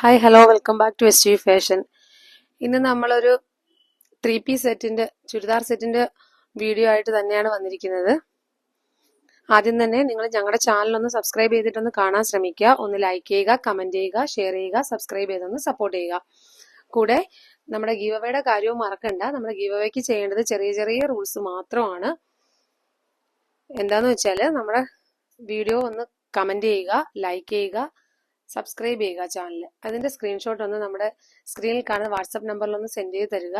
Hi hello welcome back to S T fashion ഇന്ന് നമ്മളൊരു three piece സെറ്റിന്റെ ചുരിദാർ സെറ്റിന്റെ വീഡിയോ ആയിട്ട് തന്നെയാണ് വന്നിരിക്കുന്നത്. ആദ്യം തന്നെ നിങ്ങൾ ഞങ്ങളുടെ ചാനൽ ഒന്ന് സബ്സ്ക്രൈബ് ചെയ്തിട്ടൊന്ന് കാണാൻ ശ്രമിക്കുക. ഒന്ന് ലൈക്ക് ചെയ്യുക കമന്റ് ചെയ്യുക ഷെയർ ചെയ്യുക സബ്സ്ക്രൈബ് ചെയ്തൊന്ന് സപ്പോർട്ട് ചെയ്യുക. കൂടെ നമ്മുടെ ഗീവ് കാര്യവും മറക്കണ്ട. നമ്മുടെ ഗീവ് ചെയ്യേണ്ടത് ചെറിയ ചെറിയ റൂൾസ് മാത്രമാണ്. എന്താന്ന് വെച്ചാൽ നമ്മുടെ വീഡിയോ ഒന്ന് കമന്റ് ചെയ്യുക ലൈക്ക് ചെയ്യുക സബ്സ്ക്രൈബ് ചെയ്യുക ചാനൽ അതിന്റെ സ്ക്രീൻഷോട്ട് ഒന്ന് നമ്മുടെ സ്ക്രീനിൽ കാണുന്ന വാട്സപ്പ് നമ്പറിൽ ഒന്ന് സെൻഡ് ചെയ്ത് തരിക.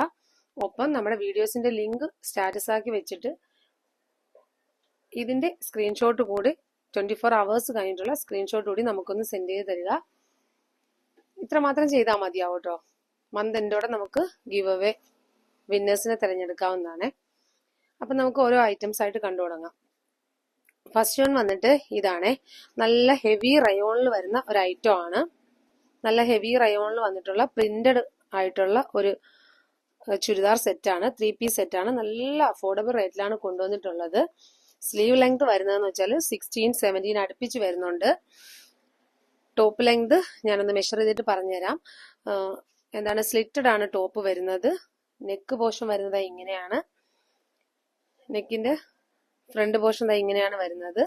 ഒപ്പം നമ്മുടെ വീഡിയോസിന്റെ ലിങ്ക് സ്റ്റാറ്റസ് ആക്കി വെച്ചിട്ട് ഇതിന്റെ സ്ക്രീൻഷോട്ട് കൂടി ട്വന്റി ഫോർ അവേഴ്സ് കഴിഞ്ഞിട്ടുള്ള സ്ക്രീൻഷോട്ട് കൂടി നമുക്കൊന്ന് സെൻഡ് ചെയ്ത് തരിക. ഇത്ര മാത്രം ചെയ്താൽ മതിയാവും കേട്ടോ മന്ത് എൻഡോടെ നമുക്ക് ഗിവ് അവേ വിന്നേഴ്സിനെ തിരഞ്ഞെടുക്കാവുന്നതാണ്. അപ്പം നമുക്ക് ഓരോ ഐറ്റംസ് ആയിട്ട് കണ്ടു തുടങ്ങാം ഫസ്റ്റ് വൺ വന്നിട്ട് ഇതാണേ. നല്ല ഹെവി റയോണിൽ വരുന്ന ഒരു ഐറ്റം ആണ്. നല്ല ഹെവി റയോണിൽ വന്നിട്ടുള്ള പ്രിന്റഡ് ആയിട്ടുള്ള ഒരു ചുരിദാർ സെറ്റാണ് ത്രീ പീസ് സെറ്റാണ് നല്ല അഫോർഡബിൾ റേറ്റിലാണ് കൊണ്ടുവന്നിട്ടുള്ളത്. സ്ലീവ് ലെങ്ത് വരുന്നതെന്ന് വെച്ചാൽ സിക്സ്റ്റീൻ സെവന്റീൻ അടുപ്പിച്ച് വരുന്നുണ്ട്. ടോപ്പ് ലെങ്ത് ഞാനൊന്ന് മെഷർ ചെയ്തിട്ട് പറഞ്ഞുതരാം. എന്താണ്? സ്ലിറ്റഡ് ആണ് ടോപ്പ് വരുന്നത്. നെക്ക് പോർഷൻ വരുന്നത് ഇങ്ങനെയാണ്. നെക്കിന്റെ ഫ്രണ്ട് പോർഷൻ ദാ ഇങ്ങനെയാണ് വരുന്നത്.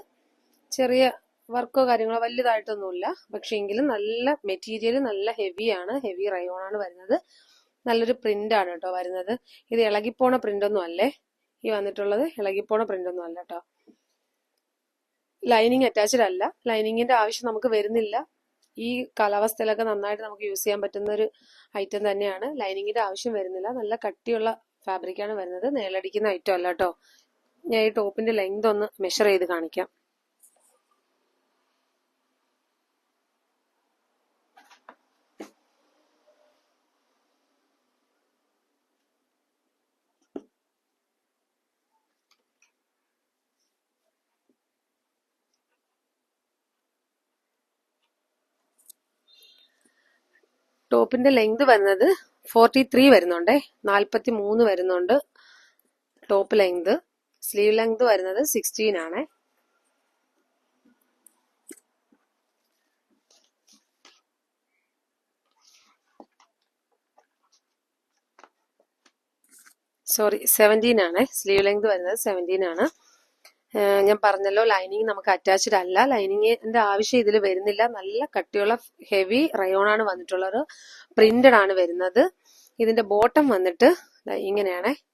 ചെറിയ വർക്കോ കാര്യങ്ങളോ വലുതായിട്ടൊന്നുമില്ല. പക്ഷെ എങ്കിലും നല്ല മെറ്റീരിയൽ നല്ല ഹെവിയാണ് ഹെവി റയോൺ ആണ് വരുന്നത്. നല്ലൊരു പ്രിന്റ് ആണ് കേട്ടോ വരുന്നത്. ഇത് ഇളകിപ്പോണ പ്രിന്റ് ഒന്നും അല്ലേ ഈ വന്നിട്ടുള്ളത് ഇളകിപ്പോണ പ്രിന്റ് ഒന്നും അല്ല കേട്ടോ. ലൈനിങ് അറ്റാച്ച്ഡ് അല്ല. ലൈനിങ്ങിന്റെ ആവശ്യം നമുക്ക് വരുന്നില്ല. ഈ കാലാവസ്ഥയിലൊക്കെ നന്നായിട്ട് നമുക്ക് യൂസ് ചെയ്യാൻ പറ്റുന്ന ഒരു ഐറ്റം തന്നെയാണ് ലൈനിങ്ങിന്റെ ആവശ്യം വരുന്നില്ല. നല്ല കട്ടിയുള്ള ഫാബ്രിക്കാണ് വരുന്നത്. നേലടിക്കുന്ന ഐറ്റം അല്ല കേട്ടോ. ഞാൻ ഈ ടോപ്പിന്റെ ലെങ്ത് ഒന്ന് മെഷർ ചെയ്ത് കാണിക്കാം. ടോപ്പിന്റെ ലെങ്ത് വരുന്നത് ഫോർട്ടി ത്രീ വരുന്നുണ്ടേ. നാൽപ്പത്തി മൂന്ന് വരുന്നുണ്ട്. ടോപ്പ് ലെങ്ത് സ്ലീവ് ലെങ്ത് വരുന്നത് സിക്സ്റ്റീൻ ആണ്. സോറി സെവന്റീൻ ആണ്. സ്ലീവ് ലെങ്ത് വരുന്നത് സെവന്റീൻ ആണ്. ഞാൻ പറഞ്ഞല്ലോ ലൈനിങ് നമുക്ക് അറ്റാച്ച്ഡ് അല്ല. ലൈനിങ്ങിന്റെ ആവശ്യം ഇതിൽ വരുന്നില്ല. നല്ല കട്ടിയുള്ള ഹെവി റയോൺ ആണ് വന്നിട്ടുള്ളത്. പ്രിന്റഡ് ആണ് വരുന്നത്. ഇതിന്റെ ബോട്ടം വന്നിട്ട് ഇങ്ങനെയാണ്.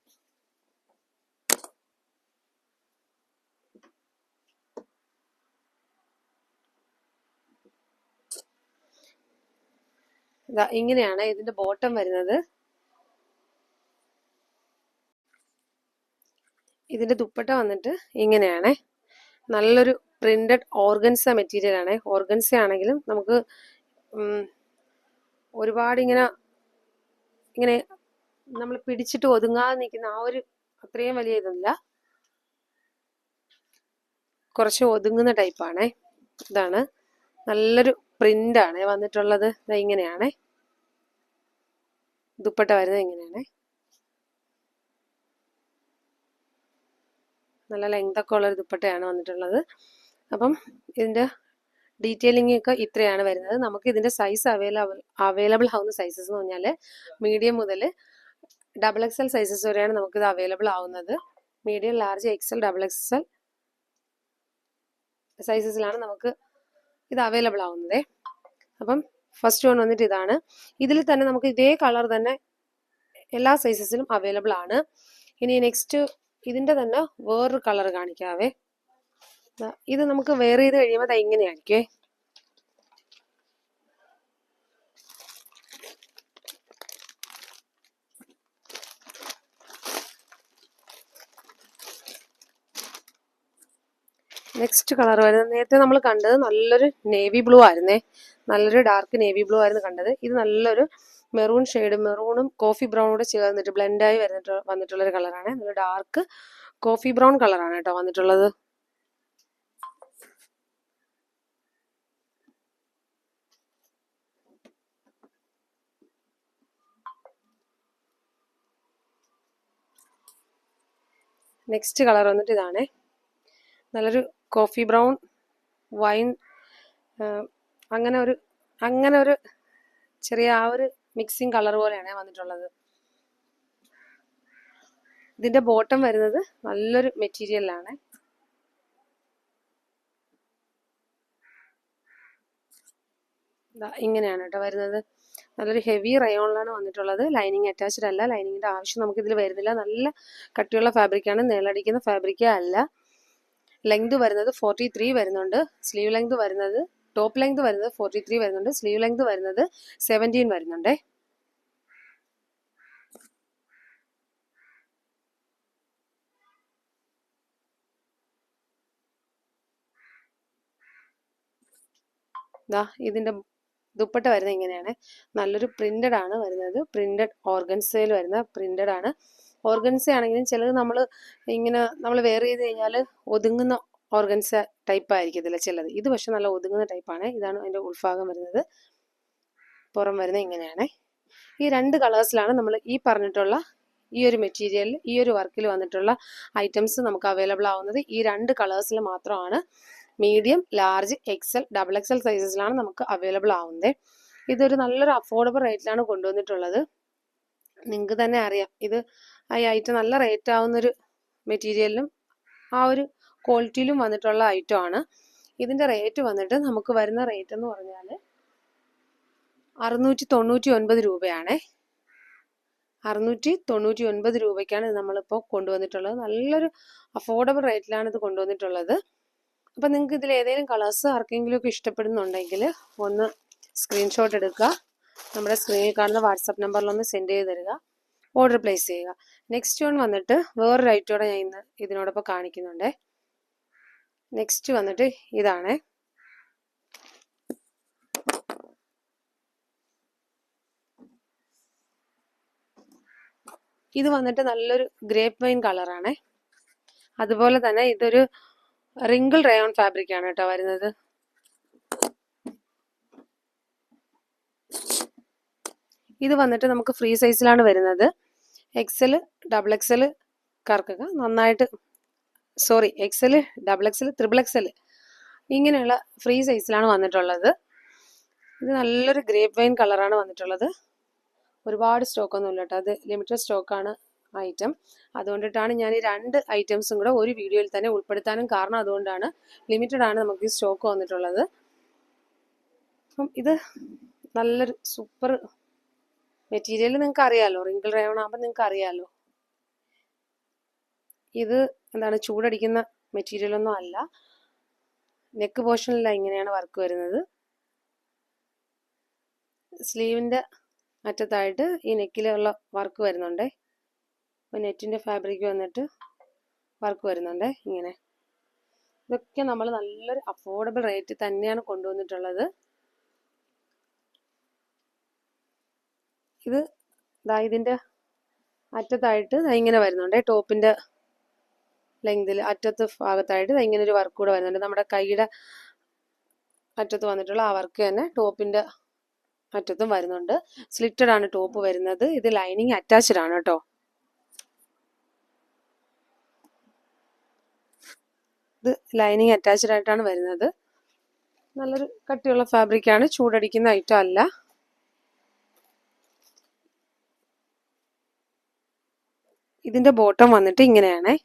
ഇങ്ങനെയാണ് ഇതിന്റെ ബോട്ടം വരുന്നത്. ഇതിന്റെ ദുപ്പട്ട വന്നിട്ട് ഇങ്ങനെയാണ്. നല്ലൊരു പ്രിന്റഡ് ഓർഗൻസ മെറ്റീരിയൽ ആണ്. ഓർഗൻസ ആണെങ്കിലും നമുക്ക് ഒരുപാട് ഇങ്ങനെ ഇങ്ങനെ നമ്മൾ പിടിച്ചിട്ട് ഒതുങ്ങാതെ നിൽക്കുന്ന ആ ഒരു അത്രയും വലിയ ഇതല്ല. കുറച്ച് ഒതുങ്ങുന്ന ടൈപ്പാണ്. ഇതാണ്. നല്ലൊരു പ്രിന്റ് ആണ് വന്നിട്ടുള്ളത് ഇങ്ങനെയാണ്. ദുപ്പട്ട വരുന്നത് ഇങ്ങനെയാണ്. നല്ല ലെങ്ത് ഒക്കെ ഉള്ള ഒരു ദുപ്പട്ടയാണ് വന്നിട്ടുള്ളത്. അപ്പം ഇതിന്റെ ഡീറ്റെയിലിംഗ് ഒക്കെ ഇത്രയാണ് വരുന്നത്. നമുക്ക് ഇതിന്റെ സൈസ് അവൈലബിൾ അവൈലബിൾ ആവുന്ന സൈസസ് എന്ന് പറഞ്ഞാൽ മീഡിയം മുതൽ ഡബിൾ എക്സ് എൽ സൈസസ് വരെയാണ് നമുക്ക് ഇത് അവൈലബിൾ ആവുന്നത് medium large XL double XL സൈസസിലാണ് നമുക്ക് ഇത് അവൈലബിൾ ആവുന്നതേ. അപ്പം ഫസ്റ്റ് വൺ വന്നിട്ട് ഇതാണ്. ഇതിൽ തന്നെ നമുക്ക് ഇതേ കളർ തന്നെ എല്ലാ സൈസസിലും അവൈലബിൾ ആണ്. ഇനി നെക്സ്റ്റ് ഇതിന്റെ തന്നെ വേറൊരു കളർ കാണിക്കാവേ. ഇത് നമുക്ക് വെയർ ചെയ്ത് കഴിയുമ്പോൾ ഇങ്ങനെയായിരിക്കേ നെക്സ്റ്റ് കളർ വരുന്നത് നേരത്തെ നമ്മൾ കണ്ടത് നല്ലൊരു നേവി ബ്ലൂ ആയിരുന്നേ. നല്ലൊരു ഡാർക്ക് നേവി ബ്ലൂ ആയിരുന്നു കണ്ടത്. ഇത് നല്ലൊരു മെറൂൺ ഷെയ്ഡ് മെറൂണും കോഫി ബ്രൗണും കൂടെ ചേർന്നിട്ട് ബ്ലെൻഡായി വരുന്നിട്ട് വന്നിട്ടുള്ളൊരു കളറാണ് നല്ല ഡാർക്ക് കോഫി ബ്രൗൺ കളറാണ് കേട്ടോ വന്നിട്ടുള്ളത്. നെക്സ്റ്റ് കളർ വന്നിട്ട് ഇതാണേ. നല്ലൊരു കോഫി ബ്രൗൺ വൈൻ അങ്ങനെ ഒരു അങ്ങനെ ഒരു ചെറിയ ആ ഒരു മിക്സിങ് കളർ പോലെയാണ് വന്നിട്ടുള്ളത്. ഇതിന്റെ ബോട്ടം വരുന്നത് നല്ലൊരു മെറ്റീരിയലാണ് ഇങ്ങനെയാണ് കേട്ടോ വരുന്നത്. നല്ലൊരു ഹെവി റയോണിലാണ് വന്നിട്ടുള്ളത്. ലൈനിങ് അറ്റാച്ച്ഡ് അല്ല. ലൈനിങ്ങിന്റെ ആവശ്യം നമുക്ക് ഇതിൽ വരുന്നില്ല. നല്ല കട്ടിയുള്ള ഫാബ്രിക്കാണ് നിലടിക്കുന്ന ഫാബ്രിക്ക അല്ല. ലെങ്ത് വരുന്നത് ഫോർട്ടി ത്രീ വരുന്നുണ്ട്. സ്ലീവ് ലെങ്ത് വരുന്നത് ടോപ്പ് ലെങ്ത് വരുന്നത് ഫോർട്ടി ത്രീ വരുന്നുണ്ട്. സ്ലീവ് ലെങ്ത് വരുന്നത് സെവന്റീൻ വരുന്നുണ്ടേ. ദാ ഇതിന്റെ ദുപ്പട്ട വരുന്നത് ഇങ്ങനെയാണ്. നല്ലൊരു പ്രിന്റഡ് ആണ് വരുന്നത്. പ്രിന്റഡ് ഓർഗൻസയിൽ വരുന്ന പ്രിന്റഡ് ആണ്. ഓർഗൻസ ആണെങ്കിലും ചിലത് നമ്മൾ ഇങ്ങനെ നമ്മൾ വെയർ ചെയ്ത് കഴിഞ്ഞാൽ ഒതുങ്ങുന്ന ഓർഗൻസ ടൈപ്പ് ആയിരിക്കത്തില്ല ചിലത്. ഇത് പക്ഷെ നല്ല ഒതുങ്ങുന്ന ടൈപ്പാണ് ഇതാണ് അതിന്റെ ഉൾഭാഗം വരുന്നത്. പുറം വരുന്നത് ഇങ്ങനെയാണ്. ഈ രണ്ട് കളേഴ്സിലാണ് നമ്മൾ ഈ പറഞ്ഞിട്ടുള്ള ഈ ഒരു മെറ്റീരിയലിൽ ഈ ഒരു വർക്കിൽ വന്നിട്ടുള്ള ഐറ്റംസ് നമുക്ക് അവൈലബിൾ ആവുന്നത്. ഈ രണ്ട് കളേഴ്സിൽ മാത്രമാണ് medium large XL double XL സൈസസിലാണ് നമുക്ക് അവൈലബിൾ ആവുന്നത്. ഇതൊരു നല്ലൊരു അഫോർഡബിൾ റേറ്റിലാണ് കൊണ്ടുവന്നിട്ടുള്ളത്. നിങ്ങൾക്ക് തന്നെ അറിയാം. ഇത് ഈ ഐറ്റം നല്ല റേറ്റ് ആവുന്നൊരു മെറ്റീരിയലിലും ആ ഒരു ക്വാളിറ്റിയിലും വന്നിട്ടുള്ള ഐറ്റം ആണ്. ഇതിന്റെ റേറ്റ് വന്നിട്ട് നമുക്ക് വരുന്ന റേറ്റ് എന്ന് പറഞ്ഞാൽ അറുന്നൂറ്റി തൊണ്ണൂറ്റി ഒൻപത് രൂപയാണേ. അറുന്നൂറ്റി തൊണ്ണൂറ്റി ഒൻപത് രൂപയ്ക്കാണ് ഇത് നമ്മളിപ്പോൾ കൊണ്ടുവന്നിട്ടുള്ളത്. നല്ലൊരു അഫോർഡബിൾ റേറ്റിലാണ് ഇത് കൊണ്ടുവന്നിട്ടുള്ളത്. അപ്പം നിങ്ങൾക്ക് ഇതിൽ ഏതെങ്കിലും കളേഴ്സ് ആർക്കെങ്കിലും ഇഷ്ടപ്പെടുന്നുണ്ടെങ്കിൽ ഒന്ന് സ്ക്രീൻഷോട്ട് എടുക്കുക. നമ്മുടെ സ്ക്രീനിൽ കാണുന്ന വാട്സപ്പ് നമ്പറിലൊന്ന് സെൻഡ് ചെയ്ത് തരിക. ഓർഡർ പ്ലേസ് ചെയ്യുക. നെക്സ്റ്റ് വൺ വന്നിട്ട് വേറൊരു ഐറ്റോടെ ഞാൻ ഇന്ന് ഇതിനോടൊപ്പം കാണിക്കുന്നുണ്ടേ. നെക്സ്റ്റ് വന്നിട്ട് ഇതാണ്. ഇത് വന്നിട്ട് നല്ലൊരു ഗ്രേപ്പ് വൈൻ കളറാണേ അതുപോലെ തന്നെ ഇതൊരു റിങ്കിൾ റയോൺ ഫാബ്രിക് ആണ് കേട്ടോ വരുന്നത്. ഇത് വന്നിട്ട് നമുക്ക് ഫ്രീ സൈസിലാണ് വരുന്നത്. എക്സൽ ഡബിൾ എക്സൽ കാർക്കൊക്കെ നന്നായിട്ട് sorry XL double XL triple XL ഇങ്ങനെയുള്ള ഫ്രീ സൈസിലാണ് വന്നിട്ടുള്ളത്. ഇത് നല്ലൊരു ഗ്രേപ്പ് വൈൻ കളറാണ് വന്നിട്ടുള്ളത്. ഒരുപാട് സ്റ്റോക്ക് ഒന്നും ഇല്ല കേട്ടോ. അത് ലിമിറ്റഡ് സ്റ്റോക്കാണ് ഐറ്റം അതുകൊണ്ടിട്ടാണ് ഞാൻ ഈ രണ്ട് ഐറ്റംസും കൂടെ ഒരു വീഡിയോയിൽ തന്നെ ഉൾപ്പെടുത്താനും കാരണം അതുകൊണ്ടാണ് ലിമിറ്റഡ് ആണ് നമുക്ക് ഈ സ്റ്റോക്ക് വന്നിട്ടുള്ളത്. അപ്പം ഇത് നല്ലൊരു സൂപ്പർ മെറ്റീരിയൽ നിങ്ങൾക്ക് അറിയാലോ റിങ്കിൾ റയോൺ ആകുമ്പോൾ നിങ്ങൾക്ക് അറിയാലോ ഇത് എന്താണ് ചൂടടിക്കുന്ന മെറ്റീരിയൽ ഒന്നും അല്ല. നെക്ക് പോർഷനിലാണ് ഇങ്ങനെയാണ് വർക്ക് വരുന്നത്. സ്ലീവിന്റെ അറ്റത്തായിട്ട് ഈ നെക്കിലുള്ള വർക്ക് വരുന്നുണ്ടേ. അപ്പോൾ നെറ്റിന്റെ ഫാബ്രിക് വന്നിട്ട് വർക്ക് വരുന്നുണ്ടേ ഇങ്ങനെ. ഇതൊക്കെ നമ്മൾ നല്ലൊരു അഫോർഡബിൾ റേറ്റ് തന്നെയാണ് കൊണ്ടുവന്നിട്ടുള്ളത്. ഇത് ദാ ഇതിന്റെ അറ്റത്തായിട്ട് ഇങ്ങനെ വരുന്നുണ്ട്. ടോപ്പിന്റെ ലെങ്തിൽ അറ്റത്ത് ഭാഗത്തായിട്ട് ഇങ്ങനെ ഒരു വർക്ക് കൂടെ വരുന്നുണ്ട്. നമ്മുടെ കൈയുടെ അറ്റത്ത് വന്നിട്ടുള്ള ആ വർക്ക് തന്നെ ടോപ്പിന്റെ അറ്റത്തും വരുന്നുണ്ട്. സ്ലിറ്റഡ് ആണ് ടോപ്പ് വരുന്നത്. ഇത് ലൈനിങ് അറ്റാച്ച്ഡ് ആണ് കേട്ടോ. ഇത് ലൈനിങ് അറ്റാച്ച്ഡ് ആയിട്ടാണ് വരുന്നത്. നല്ലൊരു കട്ടിയുള്ള ഫാബ്രിക് ആണ്. ചൂടടിക്കുന്ന ഐറ്റം അല്ല. ഇതിന്റെ ബോട്ടം വന്നിട്ട് ഇങ്ങനെയാണേ.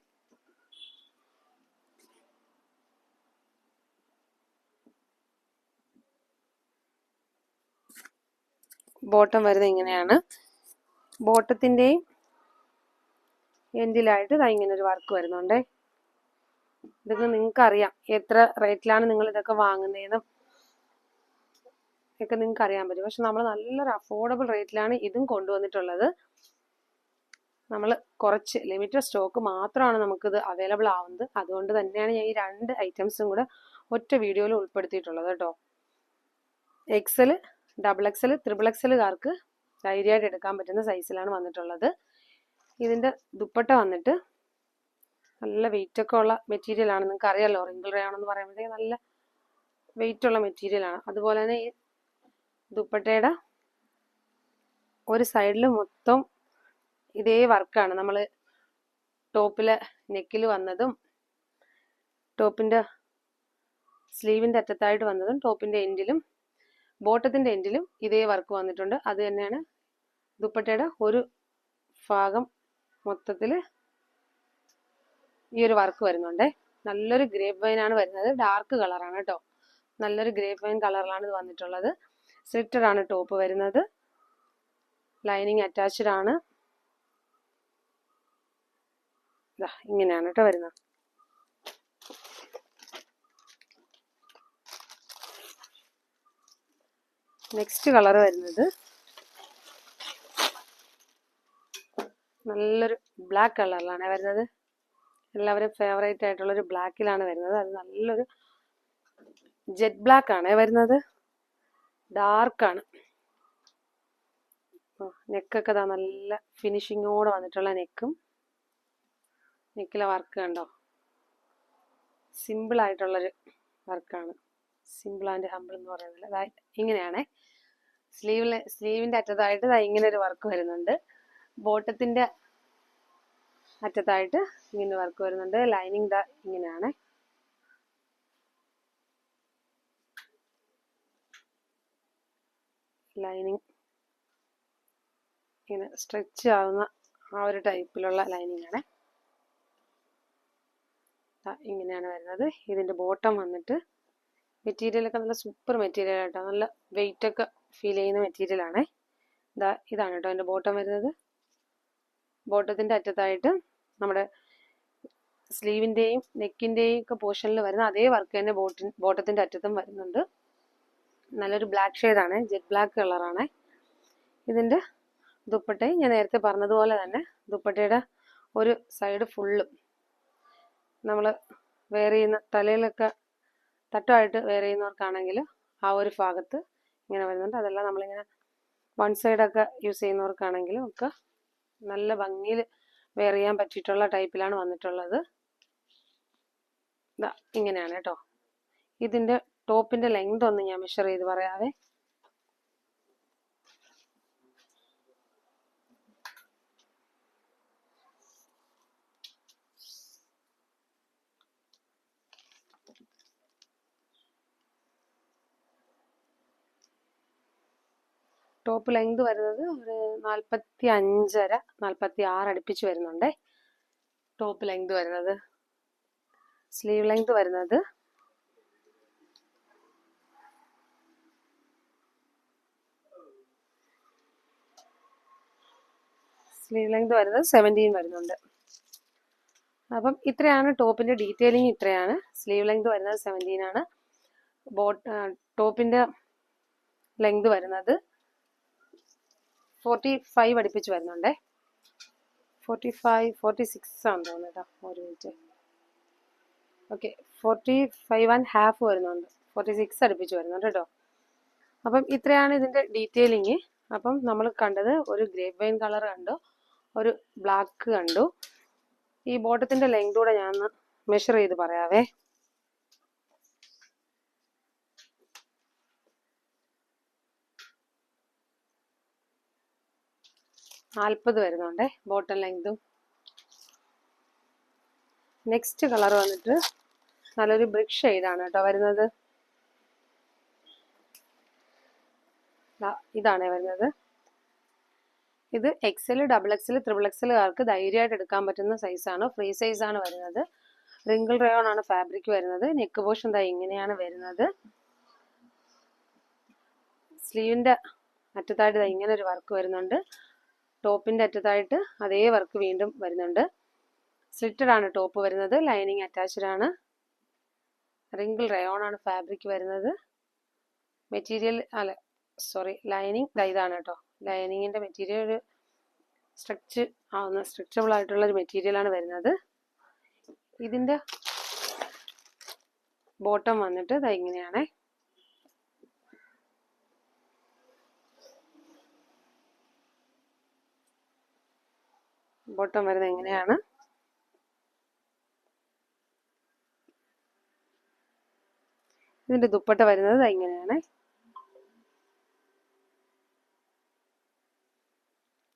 ബോട്ടം വരുന്നത് ഇങ്ങനെയാണ്. ബോട്ടത്തിന്റെയും എൻഡിലായിട്ട് ഇതാ ഇങ്ങനെ ഒരു വർക്ക് വരുന്നുണ്ടേ. ഇതൊക്കെ നിങ്ങൾക്ക് അറിയാം എത്ര റേറ്റിലാണ് നിങ്ങൾ ഇതൊക്കെ വാങ്ങുന്നതെന്നും ഒക്കെ നിങ്ങൾക്ക് അറിയാൻ പറ്റും. പക്ഷെ നമ്മൾ നല്ലൊരു അഫോർഡബിൾ റേറ്റിലാണ് ഇതും കൊണ്ടുവന്നിട്ടുള്ളത്. നമ്മൾ കുറച്ച് ലിമിറ്റഡ് സ്റ്റോക്ക് മാത്രമാണ് നമുക്കിത് അവൈലബിൾ ആവുന്നത്. അതുകൊണ്ട് തന്നെയാണ് ഞാൻ ഈ രണ്ട് ഐറ്റംസും കൂടെ ഒറ്റ വീഡിയോയിൽ ഉൾപ്പെടുത്തിയിട്ടുള്ളത് കേട്ടോ. എക്സൽ ഡബിൾ എക്സൽ ത്രിബിൾ എക്സലുകാർക്ക് ധൈര്യമായിട്ട് എടുക്കാൻ പറ്റുന്ന സൈസിലാണ് വന്നിട്ടുള്ളത്. ഇതിന്റെ ദുപ്പട്ട വന്നിട്ട് നല്ല വെയിറ്റ് ഒക്കെ ഉള്ള മെറ്റീരിയലാണ് നിങ്ങൾക്ക് അറിയാമല്ലോ റിങ്കിൾ റയോൺ എന്ന് പറയുമ്പോഴത്തേക്ക് നല്ല വെയിറ്റ് ഉള്ള മെറ്റീരിയൽ ആണ്. അതുപോലെ തന്നെ ഈ ദുപ്പട്ടയുടെ ഒരു സൈഡിൽ മൊത്തം ഇതേ വർക്കാണ്. നമ്മൾ ടോപ്പിലെ നെക്കിൽ വന്നതും ടോപ്പിന്റെ സ്ലീവിന്റെ അറ്റത്തായിട്ട് വന്നതും ടോപ്പിന്റെ എൻഡിലും ബോട്ടത്തിന്റെ എൻഡിലും ഇതേ വർക്ക് വന്നിട്ടുണ്ട്. അത് തന്നെയാണ് ദുപ്പട്ടയുടെ ഒരു ഭാഗം മൊത്തത്തിൽ ഈ ഒരു വർക്ക് വരുന്നുണ്ട്. നല്ലൊരു ഗ്രേപ്പ് വൈൻ ആണ് വരുന്നത്. ഡാർക്ക് കളറാണ് കേട്ടോ. നല്ലൊരു ഗ്രേപ്പ് വൈൻ കളറിലാണ് ഇത് വന്നിട്ടുള്ളത്. സ്ലിറ്റഡ് ആണ് ടോപ്പ് വരുന്നത്. ലൈനിങ് അറ്റാച്ച്ഡ് ആണ് ദാ ഇങ്ങനെയാണ് കേട്ടോ വരുന്നത്. നെക്സ്റ്റ് കളർ വരുന്നത് നല്ലൊരു ബ്ലാക്ക് കളറിലാണ് വരുന്നത്. എല്ലാവരും ഫേവറേറ്റ് ആയിട്ടുള്ള ഒരു ബ്ലാക്കിലാണ് വരുന്നത്. അത് നല്ലൊരു ജെറ്റ് ബ്ലാക്ക് ആണ് വരുന്നത്. ഡാർക്കാണ് നെക്കൊക്കെ നല്ല ഫിനിഷിങ്ങോടെ വന്നിട്ടുള്ള നെക്കും നെക്കിലെ വർക്ക് കണ്ടോ? സിമ്പിൾ ആയിട്ടുള്ളൊരു വർക്കാണ് സിമ്പിൾ ആൻഡ് ഹമ്പിൾ എന്ന് പറയുന്നത്. അതായത് ഇങ്ങനെയാണേ. സ്ലീവിലെ സ്ലീവിന്റെ അറ്റത്തായിട്ട് ഇങ്ങനെ ഒരു വർക്ക് വരുന്നുണ്ട്. ബോട്ടത്തിന്റെ അറ്റത്തായിട്ട് ഇങ്ങനെ വർക്ക് വരുന്നുണ്ട്. ലൈനിങ് ദ ഇങ്ങനെയാണ്. ലൈനിങ് ഇങ്ങനെ സ്ട്രെച്ച് ആവുന്ന ആ ഒരു ടൈപ്പിലുള്ള ലൈനിങ് ആണ്. ഇങ്ങനെയാണ് വരുന്നത്. ഇതിന്റെ ബോട്ടം വന്നിട്ട് മെറ്റീരിയലൊക്കെ നല്ല സൂപ്പർ മെറ്റീരിയൽ കേട്ടോ നല്ല വെയിറ്റ് ഒക്കെ ഫീൽ ചെയ്യുന്ന മെറ്റീരിയലാണ് ഇതാ ഇതാണ് കേട്ടോ അതിന്റെ ബോട്ടം വരുന്നത്. ബോട്ടത്തിന്റെ അറ്റത്തായിട്ട് നമ്മുടെ സ്ലീവിന്റെയും നെക്കിന്റെയും ഒക്കെ പോർഷനിൽ വരുന്ന അതേ വർക്ക് തന്നെ ബോട്ടിൻ ബോട്ടത്തിന്റെ അറ്റത്തും വരുന്നുണ്ട്. നല്ലൊരു ബ്ലാക്ക് ആണ്. ജെറ്റ് ബ്ലാക്ക് കളറാണ് ഇതിന്റെ ദുപ്പട്ടയും ഞാൻ നേരത്തെ പറഞ്ഞതുപോലെ തന്നെ ദുപ്പട്ടയുടെ ഒരു സൈഡ് ഫുള്ളും നമ്മൾ വെയർ ചെയ്യുന്ന തലയിലൊക്കെ തട്ടമായിട്ട് വെയർ ചെയ്യുന്നവർക്കാണെങ്കിൽ ആ ഒരു ഭാഗത്ത് ഇങ്ങനെ വരുന്നുണ്ട്. അതെല്ലാം നമ്മളിങ്ങനെ വൺ സൈഡൊക്കെ യൂസ് ചെയ്യുന്നവർക്കാണെങ്കിലും ഒക്കെ നല്ല ഭംഗിയിൽ വെയർ ചെയ്യാൻ പറ്റിയിട്ടുള്ള ടൈപ്പിലാണ് വന്നിട്ടുള്ളത്. ഇതാ ഇങ്ങനെയാണ് കേട്ടോ. ഇതിന്റെ ടോപ്പിന്റെ ലെങ്ത് ഒന്ന് ഞാൻ മെഷർ ചെയ്ത് പറയാവേ. ടോപ്പ് ലെങ്ത് വരുന്നത് ഒരു നാൽപ്പത്തി അഞ്ചര നാൽപ്പത്തി ആറ് അടുപ്പിച്ച് വരുന്നുണ്ടേ. ടോപ്പ് ലെങ്ത് വരുന്നത്. സ്ലീവ് ലെങ്ത് വരുന്നത് സ്ലീവ് ലെങ്ത് വരുന്നത് സെവന്റീൻ വരുന്നുണ്ട്. അപ്പം ഇത്രയാണ് ടോപ്പിന്റെ ഡീറ്റെയിലിംഗ്. ഇത്രയാണ്. സ്ലീവ് ലെങ്ത് വരുന്നത് സെവന്റീൻ ആണ്. ബോട്ട് ടോപ്പിന്റെ ലെങ്ത് വരുന്നത് ഫോർട്ടി ഫൈവ് അടുപ്പിച്ച് വരുന്നുണ്ടേ. ഫോർട്ടി ഫൈവ് ഫോർട്ടി സിക്സ് ആണെന്ന് തോന്നുന്നു കേട്ടോ ഒരു minute okay forty five and half വരുന്നുണ്ട്. ഫോർട്ടി സിക്സ് അടുപ്പിച്ച് വരുന്നുണ്ട് കേട്ടോ. അപ്പം ഇത്രയാണ് ഇതിന്റെ ഡീറ്റെയിലിങ് അപ്പം നമ്മൾ കണ്ടത് ഒരു ഗ്രേപ്പ് വൈൻ കളർ കണ്ടു ഒരു ബ്ലാക്ക് കണ്ടു. ഈ ബോട്ടത്തിന്റെ ലെങ്ത് കൂടെ ഞാൻ മെഷർ ചെയ്ത് പറയാവേ. നാൽപ്പത് വരുന്നുണ്ടേ ബോട്ടം ലെങ്തും നെക്സ്റ്റ് കളർ വന്നിട്ട് നല്ലൊരു ബ്രിക് ഷെയ്ഡാണ് കേട്ടോ വരുന്നത്. ഇതാണ് വരുന്നത്. ഇത് എക്സൽ ഡബിൾ എക്സൽ ത്രിബിൾ എക്സലുകാർക്ക് ധൈര്യമായിട്ട് എടുക്കാൻ പറ്റുന്ന സൈസാണ് ഫ്രീ സൈസാണ് വരുന്നത്. റിങ്കിൾ റയോൺ ആണ് ഫാബ്രിക് വരുന്നത്. നെക്ക് പോഷൻ ദാ ഇങ്ങനെയാണ് വരുന്നത്. സ്ലീവിന്റെ അറ്റത്തായിട്ട് ദാ ഇങ്ങനെ ഒരു വർക്ക് വരുന്നുണ്ട്. ടോപ്പിന്റെ അറ്റത്തായിട്ട് അതേ വർക്ക് വീണ്ടും വരുന്നുണ്ട്. സ്ലിറ്റഡ് ആണ് ടോപ്പ് വരുന്നത്. ലൈനിങ് അറ്റാച്ച്ഡ് ആണ്. റിങ്കിൾ റയോൺ ആണ് ഫാബ്രിക് വരുന്നത്. മെറ്റീരിയൽ അല്ല സോറി ലൈനിങ് ഇതാണ് കേട്ടോ ലൈനിങ്ങിന്റെ മെറ്റീരിയൽ ഒരു സ്ട്രെച്ച് ആവുന്ന സ്ട്രെച്ചബിൾ ആയിട്ടുള്ള ഒരു മെറ്റീരിയൽ ആണ് വരുന്നത്. ഇതിന്റെ ബോട്ടം വന്നിട്ട് ഇതാ ഇങ്ങനെയാണ്. ബോട്ടം വരുന്നത് എങ്ങനെയാണ്? ഇതിന്റെ ദുപ്പട്ട വരുന്നത് എങ്ങനെയാണ്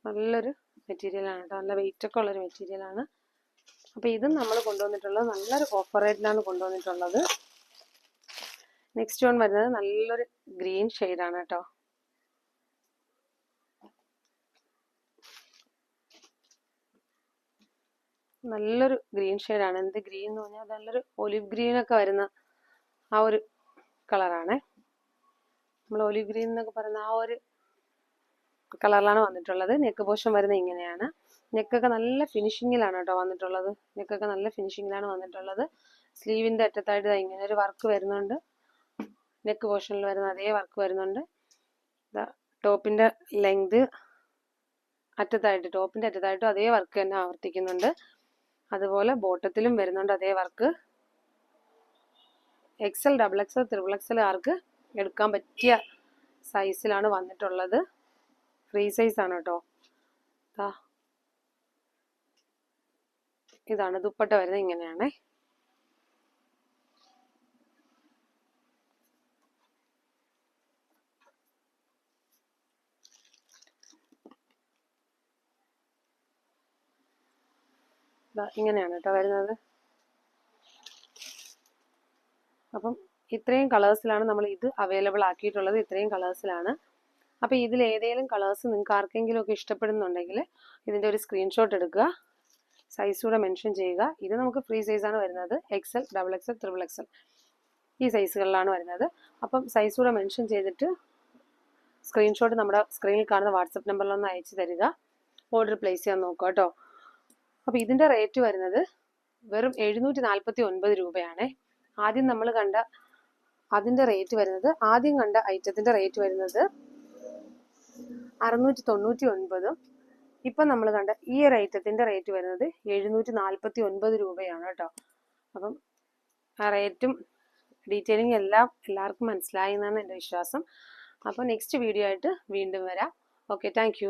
നല്ലൊരു മെറ്റീരിയലാണ് കേട്ടോ. നല്ല വെയിറ്റ് ഒക്കെ ഉള്ളൊരു മെറ്റീരിയൽ ആണ്. അപ്പൊ ഇതും നമ്മൾ കൊണ്ടുവന്നിട്ടുള്ളത് നല്ലൊരു ഓഫർ റേറ്റിലാണ് കൊണ്ടുവന്നിട്ടുള്ളത്. നെക്സ്റ്റ് വൺ വരുന്നത് നല്ലൊരു ഗ്രീൻ ആണ് കേട്ടോ. നല്ലൊരു ഗ്രീൻ ആണ് എന്ത് ഗ്രീൻ എന്ന് പറഞ്ഞാൽ നല്ലൊരു ഒലിവ് ഗ്രീൻ ഒക്കെ വരുന്ന ആ ഒരു കളറാണ്. നമ്മൾ ഒലിവ് ഗ്രീൻ എന്നൊക്കെ പറയുന്ന ആ ഒരു കളറിലാണ് വന്നിട്ടുള്ളത്. നെക്ക് പോഷൻ വരുന്നത് ഇങ്ങനെയാണ്. നെക്കൊക്കെ നല്ല ഫിനിഷിങ്ങിലാണ് കേട്ടോ വന്നിട്ടുള്ളത്. നെക്കൊക്കെ നല്ല ഫിനിഷിങ്ങിലാണ് വന്നിട്ടുള്ളത്. സ്ലീവിന്റെ അറ്റത്തായിട്ട് ഇങ്ങനെ ഒരു വർക്ക് വരുന്നുണ്ട്. നെക്ക് പോഷനിൽ വരുന്ന അതേ വർക്ക് വരുന്നുണ്ട്. ടോപ്പിന്റെ ലെങ്ത് അറ്റത്തായിട്ട് ടോപ്പിന്റെ അറ്റത്തായിട്ടും അതേ വർക്ക് തന്നെ ആവർത്തിക്കുന്നുണ്ട്. അതുപോലെ ബോട്ടത്തിലും വരുന്നുണ്ട് അതേ work. XL double XL triple XL ആർക്ക് എടുക്കാൻ പറ്റിയ സൈസിലാണ് വന്നിട്ടുള്ളത്. ഫ്രീ സൈസ് ആണ് കേട്ടോ ഇതാണ് ദുപ്പട്ട വരുന്നത് ഇങ്ങനെയാണേ. ഇങ്ങനെയാണ് കേട്ടോ വരുന്നത്. അപ്പം ഇത്രയും കളേഴ്സിലാണ് നമ്മൾ ഇത് അവൈലബിൾ ആക്കിയിട്ടുള്ളത്. ഇത്രയും കളേഴ്സിലാണ്. അപ്പോൾ ഇതിൽ ഏതെങ്കിലും കളേഴ്സ് നിങ്ങൾക്ക് ആർക്കെങ്കിലും ഒക്കെ ഇഷ്ടപ്പെടുന്നുണ്ടെങ്കിൽ ഇതിന്റെ ഒരു സ്ക്രീൻഷോട്ട് എടുക്കുക. സൈസ് കൂടെ മെൻഷൻ ചെയ്യുക. ഇത് നമുക്ക് ഫ്രീ സൈസാണ് വരുന്നത്. XL double XL triple XL ഈ സൈസുകളിലാണ് വരുന്നത്. അപ്പം സൈസ് കൂടെ മെൻഷൻ ചെയ്തിട്ട് സ്ക്രീൻഷോട്ട് നമ്മുടെ സ്ക്രീനിൽ കാണുന്ന വാട്സപ്പ് നമ്പറിലൊന്ന് അയച്ചു തരിക. ഓർഡർ പ്ലേസ് ചെയ്യാൻ നോക്കുക കേട്ടോ. അപ്പോൾ ഇതിന്റെ റേറ്റ് വരുന്നത് വെറും എഴുന്നൂറ്റി നാൽപ്പത്തി ഒൻപത് രൂപയാണ്. ആദ്യം നമ്മൾ കണ്ട അതിന്റെ റേറ്റ് വരുന്നത് ആദ്യം കണ്ട ഐറ്റത്തിന്റെ റേറ്റ് വരുന്നത് അറുന്നൂറ്റി തൊണ്ണൂറ്റി ഒൻപതും ഇപ്പം നമ്മൾ കണ്ട ഈ ഒരു ഐറ്റത്തിന്റെ റേറ്റ് വരുന്നത് എഴുന്നൂറ്റി നാൽപ്പത്തി ഒൻപത് രൂപയാണ് കേട്ടോ. അപ്പം ആ റേറ്റും ഡീറ്റെയിലിംഗ് എല്ലാം എല്ലാവർക്കും മനസ്സിലായി എന്നാണ് എന്റെ വിശ്വാസം. അപ്പോൾ നെക്സ്റ്റ് വീഡിയോ ആയിട്ട് വീണ്ടും വരാം. Okay thank